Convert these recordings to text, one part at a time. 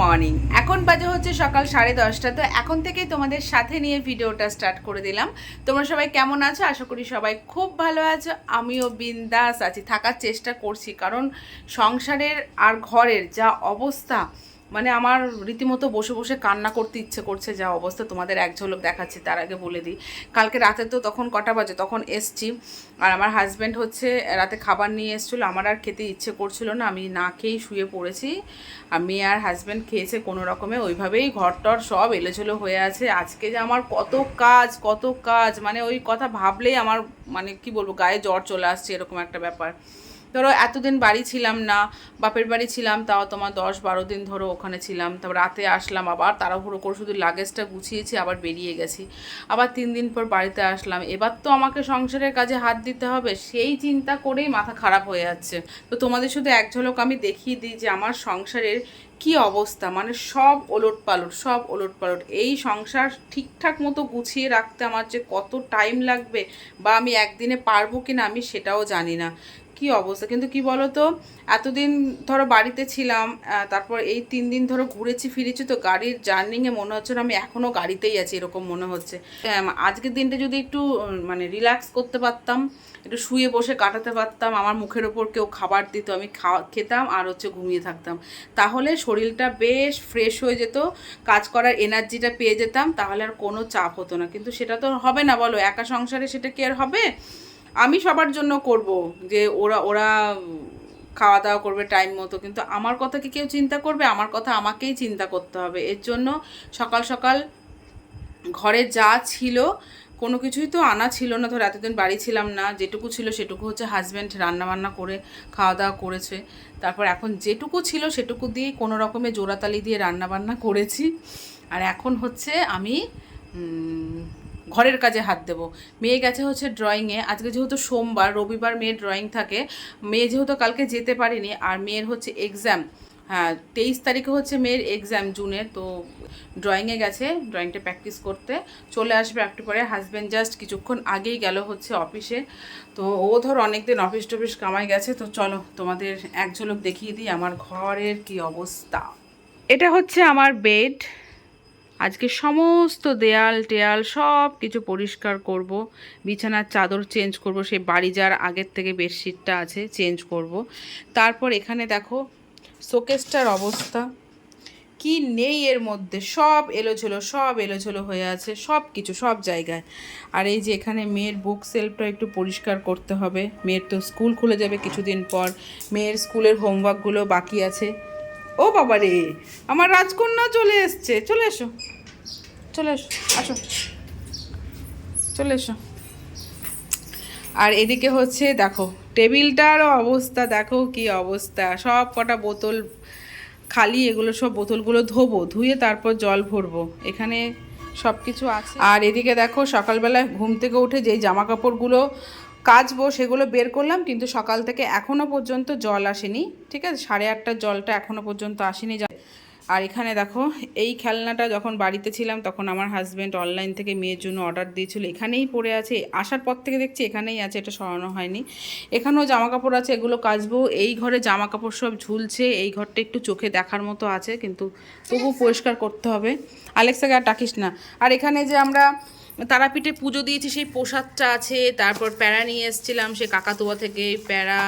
Morning এখন বাজে হচ্ছে সকাল সাড়ে দশটা। তো এখন থেকেই তোমাদের সাথে নিয়ে ভিডিওটা স্টার্ট করে দিলাম। তোমরা সবাই কেমন আছো? আশা করি সবাই খুব ভালো আছো। আমিও বিন্দাস আছি। থাকার চেষ্টা করছি। কারণ সংসারের আর ঘরের যা অবস্থা মানে আমার রীতিমতো বসে বসে কান্না করতে ইচ্ছে করছে যা অবস্থা তোমাদের এক ঝলক দেখাচ্ছি, তার আগে বলে দিই। কালকে রাতে তো তখন কটা বাজে? তখন এসছি। আর আমার হাজব্যান্ড হচ্ছে, রাতে খাবার নিয়ে এসেছিল। আমার আর খেতে ইচ্ছে করছিল না। আমি না খেয়েই শুয়ে পড়েছি। আর মেয়ে আর হাজব্যান্ড খেয়েছে কোনো রকমে। ওইভাবেই ঘর টর সব এলোঝেলো হয়ে আছে। আজকে যে আমার কত কাজ কত কাজ মানে ওই কথা ভাবলেই আমার মানে কি বলব, গায়ে জ্বর চলে আসছে, এরকম একটা ব্যাপার। ধরো, এতদিন বাড়ি ছিলাম না, বাপের বাড়ি ছিলাম, তাও তোমার দশ বারো দিন ধরো ওখানে ছিলাম, তারপর রাতে আসলাম আবার, তাড়াহুড়ো করে শুধু লাগেজটা গুছিয়েছি, আবার বেরিয়ে গেছি। আবার তিন দিন পর বাড়িতে আসলাম। এবার তো আমাকে সংসারের কাজে হাত দিতে হবে, সেই চিন্তা করেই মাথা খারাপ হয়ে যাচ্ছে। তো তোমাদের শুধু এক ঝলক আমি দেখিয়ে দিই যে আমার সংসারের কি অবস্থা মানে সব ওলট পালট সব ওলট পালট এই সংসার ঠিকঠাক মতো গুছিয়ে রাখতে আমার যে কত টাইম লাগবে, বা আমি একদিনে পারব কি না আমি সেটাও জানি না। কি অবস্থা? কিন্তু কি বলো তো এতদিন ধরো বাড়িতে ছিলাম তারপর এই তিন দিন ধরো ঘুরেছি, ফিরেছি, তো গাড়ির জার্নিংয়ে মনে হচ্ছে না আমি এখনও গাড়িতেই আছি, এরকম মনে হচ্ছে। আজকের দিনটা যদি একটু মানে রিল্যাক্স করতে পারতাম, একটু শুয়ে বসে কাটাতে পারতাম, আমার মুখের ওপর কেউ খাবার দিত, আমি খাওয়া, খেতাম আর হচ্ছে ঘুমিয়ে থাকতাম। তাহলে শরীরটা বেশ ফ্রেশ হয়ে যেত, কাজ করার এনার্জিটা পেয়ে যেতাম, তাহলে আর কোনো চাপ হতো না। কিন্তু সেটা তো হবে না, বলো, একা সংসারে সেটা কি আর হবে? আমি সবার জন্য করব যে ওরা ওরা খাওয়া দাওয়া করবে টাইম মতো, কিন্তু আমার কথা কি কেউ চিন্তা করবে? আমার কথা আমাকেই চিন্তা করতে হবে। এর জন্য সকাল সকাল ঘরে যা ছিল, কোনো কিছুই তো আনা ছিল না। ধর, এতদিন বাড়ি ছিলাম না, যেটুকু ছিল সেটুকু হচ্ছে হাজব্যান্ড রান্নাবান্না করে, খাওয়া দাওয়া করেছে। তারপর এখন যেটুকু ছিল সেটুকু দিয়েই কোনো রকমে জোড়াতালি দিয়ে রান্নাবান্না করেছি। আর এখন হচ্ছে আমি ঘরের কাজে হাত দেবো। মেয়ে গেছে হচ্ছে ড্রয়িংয়ে আজকে যেহেতু সোমবার, রবিবার মেয়ের ড্রয়িং থাকে। মেয়ে যেহেতু কালকে যেতে পারিনি, আর মেয়ের হচ্ছে এক্সাম হ্যাঁ তেইশ তারিখে হচ্ছে মেয়ের এক্সাম জুনের, তো ড্রয়িংয়ে গেছে। ড্রয়িংটা প্র্যাকটিস করতে চলে আসবে একটু পরে। হাজব্যান্ড জাস্ট কিছুক্ষণ আগেই গেল হচ্ছে অফিসে তো ও ধর অনেকদিন অফিস টফিস কামাই গেছে, তো চলো তোমাদের এক ঝলক দেখিয়ে দিই আমার ঘরের কি অবস্থা। এটা হচ্ছে আমার বেড আজকে সমস্ত দেয়াল টেয়াল সব কিছু পরিষ্কার করব। বিছানার চাদর চেঞ্জ করব, সেই বাড়ি যার আগের থেকে বেডশিটটা আছে, চেঞ্জ করব। তারপর এখানে দেখো, শোকেসটার অবস্থা। কি নেই এর মধ্যে, সব এলোঝেলো সব এলোঝেলো হয়ে আছে, সব কিছু, সব জায়গায়। আর এই যে এখানে মেয়ের বুক সেলফটা একটু পরিষ্কার করতে হবে। মেয়ের তো স্কুল খুলে যাবে কিছুদিন পর। মেয়ের স্কুলের হোমওয়ার্কগুলো বাকি আছে। ও বাবা রে আমার রাজকন্যা চলে এসছে, চলে এসো। চলে এসো, আসো। চলে এসো। আর এদিকে হচ্ছে, দেখো, টেবিলটারও অবস্থা, দেখো কি অবস্থা। সব কটা বোতল খালি, এগুলো সব বোতলগুলো ধোবো, ধুয়ে তারপর জল ভরবো। এখানে সব কিছু আছে। আর এদিকে দেখো সকালবেলা ঘুম থেকে উঠে যেই জামা কাপড়গুলো কাচবো, সেগুলো বের করলাম, কিন্তু সকাল থেকে এখনও পর্যন্ত জল আসেনি। ঠিক আছে, সাড়ে আটটার জলটা এখনও পর্যন্ত আসেনি। আর এখানে দেখো, এই খেলনাটা যখন বাড়িতে ছিলাম তখন আমার হাজব্যান্ড অনলাইন থেকে মেয়ের জন্য অর্ডার দিয়েছিল। এখানেই পড়ে আছে, আসার পর থেকে দেখছি এখানেই আছে, এটা সরানো হয়নি। এখানেও জামা কাপড় আছে, এগুলো কাচবো। এই ঘরে জামা কাপড় সব ঝুলছে, এই ঘরটা একটু চোখে দেখার মতো আছে, কিন্তু তবু পরিষ্কার করতে হবে। আলেক্সাকে আর ডাকিস না। আর এখানে যে আমরা তারাপীঠে পুজো দিয়েছি, সেই প্রসাদটা আছে, তারপর প্যারা নিয়ে এসেছিলাম সে কাকাতুয়া থেকে প্যারা,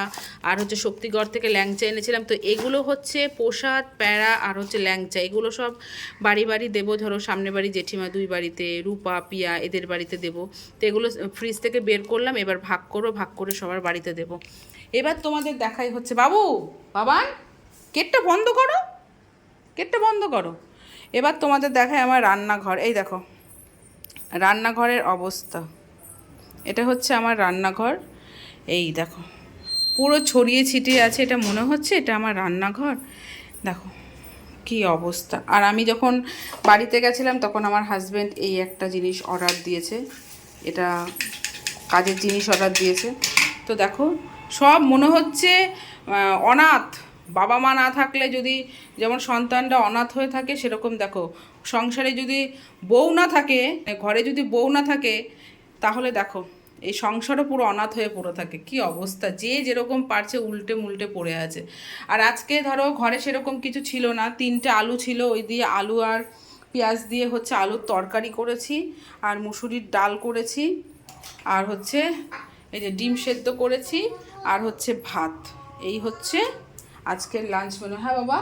আর হচ্ছে শক্তিগড় থেকে ল্যাংচা এনেছিলাম। তো এগুলো হচ্ছে প্রসাদ, প্যারা আর হচ্ছে ল্যাংচা। এগুলো সব বাড়ি বাড়ি দেবো, ধরো সামনে বাড়ি জেঠিমা, দুই বাড়িতে, রূপা, পিয়া এদের বাড়িতে দেবো। তো এগুলো ফ্রিজ থেকে বের করলাম, এবার ভাগ করো, ভাগ করে সবার বাড়িতে দেবো। এবার তোমাদের দেখাই হচ্ছে, বাবু, বাবান গেটটা বন্ধ করো গেটটা বন্ধ করো। এবার তোমাদের দেখায় আমার রান্নাঘর। এই দেখো রান্নাঘরের অবস্থা। এটা হচ্ছে আমার রান্নাঘর। এই দেখো, পুরো ছড়িয়ে ছিটিয়ে আছে, এটা মনে হচ্ছে এটা আমার রান্নাঘর? দেখো, কি অবস্থা। আর আমি যখন বাড়িতে গেছিলাম, তখন আমার হাজব্যান্ড এই একটা জিনিস অর্ডার দিয়েছে। এটা কাজের জিনিস অর্ডার দিয়েছে। তো দেখো, সব মনে হচ্ছে অনাথ। বাবা মা না থাকলে যদি যেমন সন্তানরা অনাথ হয়ে থাকে, সেরকম দেখো সংসারে যদি বউ না থাকে, ঘরে যদি বউ না থাকে, তাহলে দেখো, এই সংসারও পুরো অনাথ হয়ে পড়ে থাকে। কি অবস্থা? যে যেরকম পারছে উল্টে মুল্টে পড়ে আছে। আর আজকে ধরো ঘরে সেরকম কিছু ছিল না। তিনটে আলু ছিল, ওই দিয়ে আলু আর পেঁয়াজ দিয়ে হচ্ছে আলুর তরকারি করেছি, আর মুসুরির ডাল করেছি, আর হচ্ছে এই যে ডিম সেদ্ধ করেছি, আর হচ্ছে ভাত। এই হচ্ছে আজকের লাঞ্চ মেনু হ্যাঁ বাবা?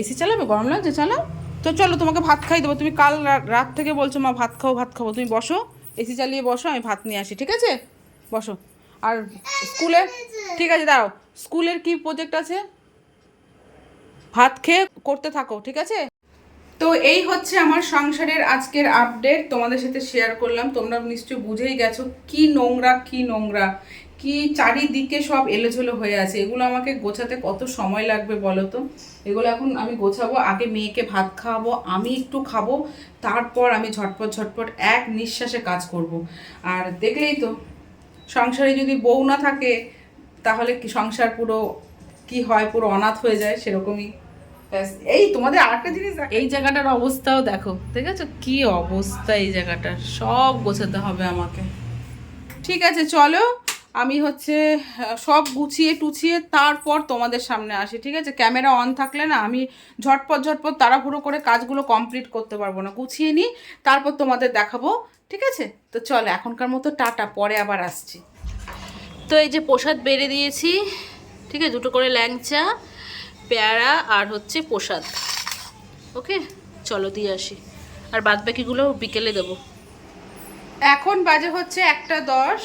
এসি চালাবে? গরম লাগছে? চালাও। তো চলো তোমাকে ভাত খাই দেবো। তুমি কাল রাত থেকে বলছো, মা, ভাত খাও, ভাত খাব তুমি বসো এসি চালিয়ে বসো, আমি ভাত নিয়ে আসি, ঠিক আছে? বসো। আর স্কুলে, ঠিক আছে, দাঁড়াও। স্কুলের কি প্রজেক্ট আছে? ভাত খেয়ে করতে থাকো, ঠিক আছে? তো এই হচ্ছে আমার সংসারের আজকের আপডেট তোমাদের সাথে শেয়ার করলাম। তোমরা নিশ্চয়ই বুঝেই গেছো, কি নোংরা কি নোংরা। কি চারিদিকে সব এলোঝেলো হয়ে আছে? এগুলো আমাকে গোছাতে কত সময় লাগবে বলো তো? এগুলো এখন আমি গোছাবো আগে মেয়েকে ভাত খাওয়াবো আমি একটু খাব তারপর আমি ঝটপট ঝটপট এক নিঃশ্বাসে কাজ করব। আর দেখলেই তো সংসারে যদি বউ না থাকে তাহলে কি সংসার পুরো কি হয় পুরো অনাথ হয়ে যায় সেরকমই। এই তোমাদের আরেকটা জিনিস এই জায়গাটার অবস্থাও দেখো ঠিক আছে? কি অবস্থা এই জায়গাটার? সব গোছাতে হবে আমাকে। ঠিক আছে চলো। আমি হচ্ছে সব গুছিয়ে টুছিয়ে তারপর তোমাদের সামনে আসি, ঠিক আছে? ক্যামেরা অন থাকলে না আমি ঝটপট ঝটপট তাড়াহুড়ো করে কাজগুলো কমপ্লিট করতে পারব না। গুছিয়ে নিই, তারপর তোমাদের দেখাবো, ঠিক আছে? তো চলো, এখনকার মতো টাটা, পরে আবার আসছি। তো এই যে প্রসাদ বেড়ে দিয়েছি, ঠিক আছে? দুটো করে ল্যাংচা, পেয়ারা আর হচ্ছে প্রসাদ, ওকে? চলো, দিয়ে আসি। আর বাদ বাকিগুলো বিকেলে দেবো। এখন বাজে হচ্ছে একটা দশ।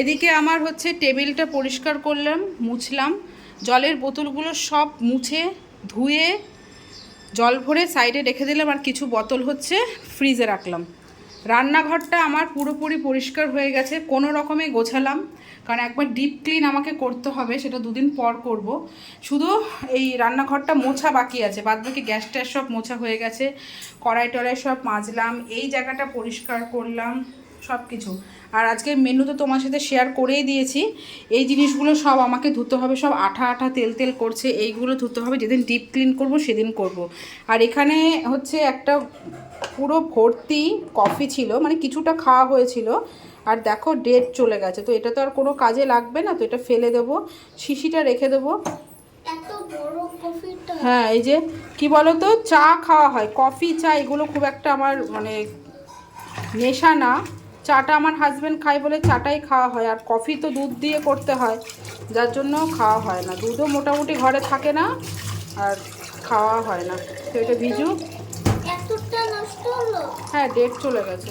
এদিকে আমার হচ্ছে টেবিলটা পরিষ্কার করলাম, মুছলাম। জলের বোতলগুলো সব মুছে, ধুয়ে, জল ভরে সাইডে রেখে দিলাম আর কিছু বোতল হচ্ছে ফ্রিজে রাখলাম। রান্নাঘরটা আমার পুরোপুরি পরিষ্কার হয়ে গেছে, কোনো রকমে গোছালাম। কারণ একবার ডিপ ক্লিন আমাকে করতে হবে, সেটা দুদিন পর করব। শুধু এই রান্নাঘরটা মোছা বাকি আছে বাদ বাকি গ্যাস ট্যাস সব মোছা হয়ে গেছে। কড়াই টড়াই সব মাজলাম, এই জায়গাটা পরিষ্কার করলাম। সব কিছু আর আজকে মেনু তো তোমার সাথে শেয়ার করেই দিয়েছি। এই জিনিসগুলো সব আমাকে ধুতে হবে সব আঠা আঠা তেল তেল করছে এইগুলো ধুতে হবে যেদিন ডিপ ক্লিন করব সেদিন করব। আর এখানে হচ্ছে একটা পুরো ভর্তি কফি ছিল মানে কিছুটা খাওয়া হয়েছিল। আর দেখো ডেট চলে গেছে তো এটা তো আর কোনো কাজে লাগবে না তো এটা ফেলে দেবো শিশিটা রেখে দেবো। হ্যাঁ এই যে কি বলো তো চা খাওয়া হয় কফি চা এগুলো খুব একটা আমার মানে নেশা না। চাটা আমার হাজব্যান্ড খায় বলে চাটাই খাওয়া হয় আর কফি তো দুধ দিয়ে করতে হয় যার জন্য খাওয়া হয় না। দুধও মোটামুটি ঘরে থাকে না আর খাওয়া হয় না। তো এটা ভিজু হ্যাঁ ডেট চলে গেছে।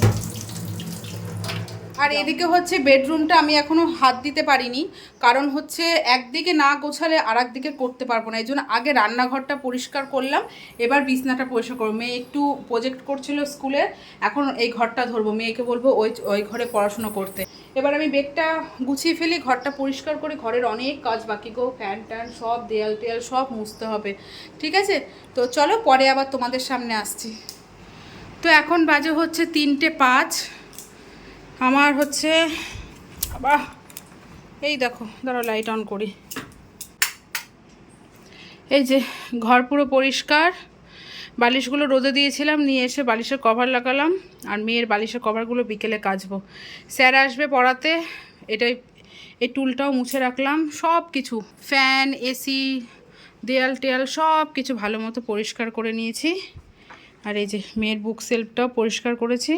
আর এদিকে হচ্ছে বেডরুমটা আমি এখনও হাত দিতে পারিনি কারণ হচ্ছে একদিকে না গোছালে আর একদিকে করতে পারব না। এই জন্য আগে রান্নাঘরটা পরিষ্কার করলাম এবার বিছনাটা পরিষ্কার করব। মেয়ে একটু প্রজেক্ট করছিল স্কুলে এখন এই ঘরটা ধরবো। মেয়েকে বলব ওই ওই ঘরে পড়াশুনো করতে। এবার আমি বেডটা গুছিয়ে ফেলি ঘরটা পরিষ্কার করে ঘরের অনেক কাজ বাকি গো। ফ্যান ট্যান সব দেয়াল টেয়াল সব মুছতে হবে। ঠিক আছে? তো চলো পরে আবার তোমাদের সামনে আসছি। তো এখন বাজে হচ্ছে তিনটে পাঁচ। আমার হচ্ছে আবার এই দেখো দাঁড়া লাইট অন করি। এই যে, ঘর পুরো পরিষ্কার, বালিশগুলো রোদে দিয়েছিলাম, নিয়ে এসে বালিশের কভার লাগালাম, আর মেয়ের বালিশের কভারগুলো বিকেলে কাচবো। স্যার আসবে পড়াতে, এটাই, এই টুলটাও মুছে রাখলাম সব কিছু ফ্যান এসি দেয়াল টেয়াল সব কিছু ভালো মতো পরিষ্কার করে নিয়েছি। আর এই যে, মেয়ের বুক সেলফটাও পরিষ্কার করেছি।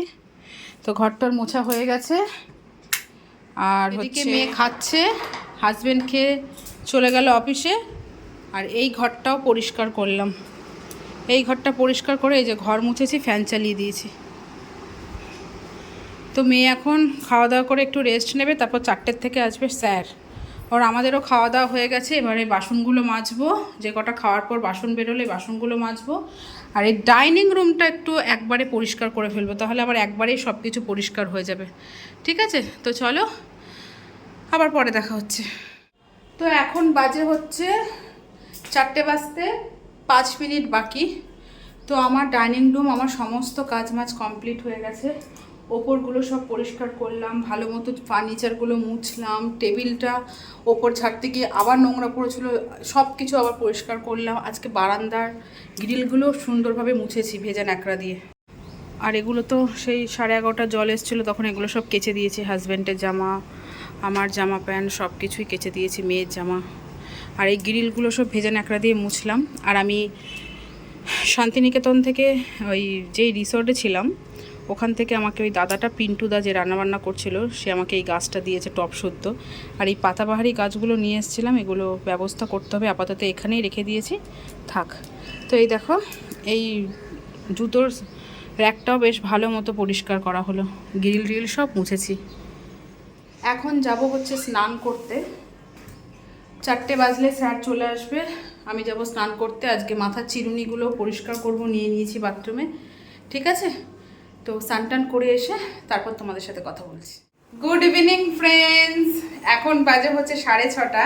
তো ঘরটার মোছা হয়ে গেছে। আর হচ্ছে মেয়ে খাচ্ছে হাজবেন্ড খেয়ে চলে গেল অফিসে আর এই ঘরটাও পরিষ্কার করলাম। এই ঘরটা পরিষ্কার করে এই যে ঘর মুছেছি ফ্যান চালিয়ে দিয়েছি। তো মেয়ে এখন খাওয়া দাওয়া করে একটু রেস্ট নেবে তারপর চারটের থেকে আসবে স্যার। ওর আমাদেরও খাওয়া দাওয়া হয়ে গেছে এবারে বাসনগুলো মাজবো। যে কটা খাওয়ার পর বাসন বেরোলে বাসনগুলো মাজবো। আর এই ডাইনিং রুমটা একটু একবারে পরিষ্কার করে ফেলব, তাহলে আবার একবারেই সব কিছু পরিষ্কার হয়ে যাবে। ঠিক আছে? তো চলো, আবার পরে দেখা হচ্ছে। তো এখন বাজে হচ্ছে চারটে বাজতে পাঁচ মিনিট বাকি। তো আমার ডাইনিং রুম, আমার সমস্ত কাজ মাছ কমপ্লিট হয়ে গেছে। ওপরগুলো সব পরিষ্কার করলাম, ভালো মতো ফার্নিচারগুলো মুছলাম, টেবিলটা ওপর ছাড়তে গিয়ে আবার নোংরা পড়েছিল সব কিছু আবার পরিষ্কার করলাম। আজকে বারান্দার গ্রিলগুলো সুন্দরভাবে মুছেছি ভেজা ন্যাকড়া দিয়ে। আর এগুলো তো সেই সাড়ে এগারোটা জল এসেছিল, তখন এগুলো সব কেচে দিয়েছি, হাজব্যান্ডের জামা, আমার জামা প্যান্ট সব কিছুই কেচে দিয়েছি, মেয়ের জামা। আর এই গ্রিলগুলো সব ভেজা ন্যাকড়া দিয়ে মুছলাম। আর আমি শান্তিনিকেতন থেকে ওই যেই রিসর্টে ছিলাম ওখান থেকে আমাকে ওই দাদাটা পিন্টুদা যে রান্নাবান্না করছিল, সে আমাকে এই গাছটা দিয়েছে টপ শুদ্ধ আর এই পাতাবাহারি গাছগুলো নিয়ে এসেছিলাম, এগুলো ব্যবস্থা করতে হবে, আপাতত এখানেই রেখে দিয়েছি। থাক। তো এই দেখো, এই জুতোর র্যাকটাও বেশ ভালো মতো পরিষ্কার করা হলো। গ্রিল রিল সব মুছেছি। এখন যাব হচ্ছে স্নান করতে। চারটে বাজলে স্যার চলে আসবে। আমি যাব স্নান করতে। আজকে মাথার চিরুনিগুলো পরিষ্কার করব, নিয়ে নিয়েছি বাথরুমে। ঠিক আছে? তো সানটান টান করে এসে তারপর তোমাদের সাথে কথা বলছি। গুড ইভিনিং ফ্রেন্ডস এখন বাজে হচ্ছে সাড়ে ছটা।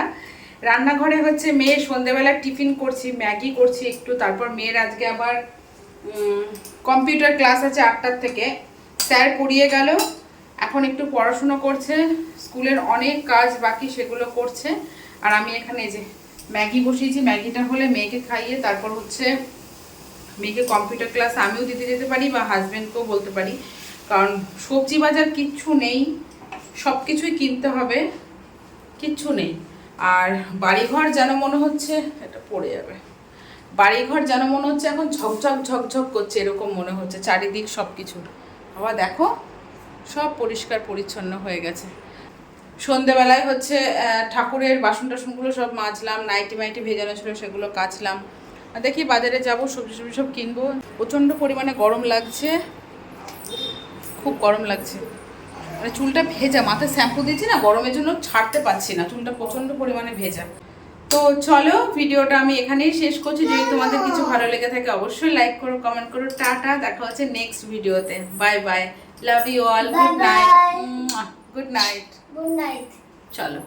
রান্নাঘরে হচ্ছে মেয়ে সন্ধেবেলা টিফিন করছি, ম্যাগি করছি একটু, তারপর মেয়ের আজকে আবার কম্পিউটার ক্লাস আছে আটটার থেকে। স্যার পড়িয়ে গেল, এখন একটু পড়াশুনো করছে, স্কুলের অনেক কাজ বাকি সেগুলো করছে। আর আমি এখানে যে ম্যাগি বসিয়েছি, ম্যাগিটা হলে মেয়েকে খাইয়ে তারপর হচ্ছে মেয়েকে কম্পিউটার ক্লাস আমিও দিতে যেতে পারি বা হাজব্যান্ডকেও বলতে পারি। কারণ সবজি বাজার কিচ্ছু নেই সব কিছুই কিনতে হবে, কিচ্ছু নেই। আর বাড়িঘর যেন মনে হচ্ছে, এটা পড়ে যাবে। বাড়িঘর যেন মনে হচ্ছে এখন ঝকঝক ঝকঝক করছে, এরকম মনে হচ্ছে, চারিদিক সব কিছু আবার দেখো, সব পরিষ্কার, পরিচ্ছন্ন হয়ে গেছে। সন্ধেবেলায় হচ্ছে ঠাকুরের বাসন টাসনগুলো সব মাজলাম নাইটি মাইটি ভেজানো ছিল, সেগুলো কাচলাম। দেখি বাজারে যাব সবজি সবজি সব কিনবো। প্রচণ্ড পরিমাণে গরম লাগছে। খুব গরম লাগছে। মানে চুলটা ভেজা মাথায় শ্যাম্পু দিয়েছি না গরমের জন্য ছাড়তে পারছি না চুলটা প্রচণ্ড পরিমাণে ভেজা। তো চলো ভিডিওটা আমি এখানেই শেষ করছি। যদি তোমাদের কিছু ভালো লেগে থাকে অবশ্যই লাইক করো কমেন্ট করো। টাটা দেখা হচ্ছে নেক্সট ভিডিওতে bye bye love you all good night good night good night চলো।